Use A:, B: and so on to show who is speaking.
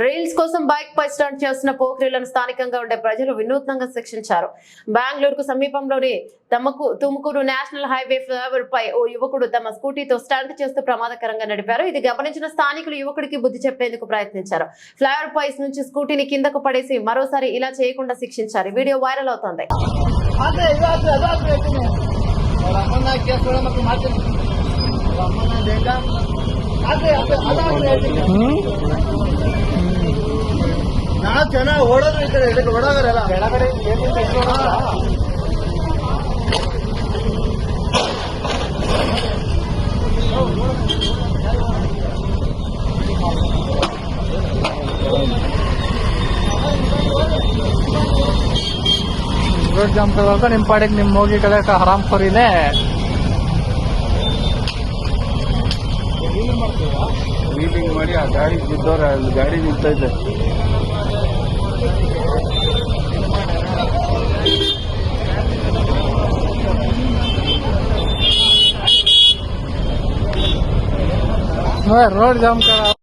A: Reels కోసం bike పై stunt చేస్తున్న పోఖ్రీలను స్థానికంగా ఉండే ప్రజలు వినూత్నంగా శిక్షించారు. బెంగళూరుకు సమీపంలోని తమకు తుముకూరు నేషనల్ హైవే ఫ్లైఓవర్ పై ఓ యువకుడు తమ స్కూటీతో స్టంట్ చేస్తూ ప్రమాదకరంగా నడిపారు. ఇది గమనించిన స్థానికులు యువకుడికి బుద్ధి చెప్పేందుకు ప్రయత్నించారు. ఫ్లైఓవర్ పై నుంచి స్కూటీని కిందకు పడేసి మరోసారి ఇలా చేయకుండా శిక్షించారు. వీడియో వైరల్ అవుతోంది.
B: ಅದೇ ಜನ ಓಡೋದ್ರೆ ಈ ಕಡೆ ಇದಕ್ಕೆ ಓಡೋದ್ರಲ್ಲ
C: ರೋಡ್ ಜಾಮ್ ಕಳ್ಕ ನಿಮ್ಮ ಪಾಡಿಗೆ ನಿಮ್ಮ ಹೋಗಿ ಕಲಿಯಕ ಹರಾಮ್ ಕೊರಿನೇ.
D: ವೀಲಿಂಗ್ ಮಾಡಿ ಆ ಗಾಡಿ ಬಿದ್ದವ್ರ ಗಾಡಿ ನಿಂತೈತೆ.
C: error, ya un carajo.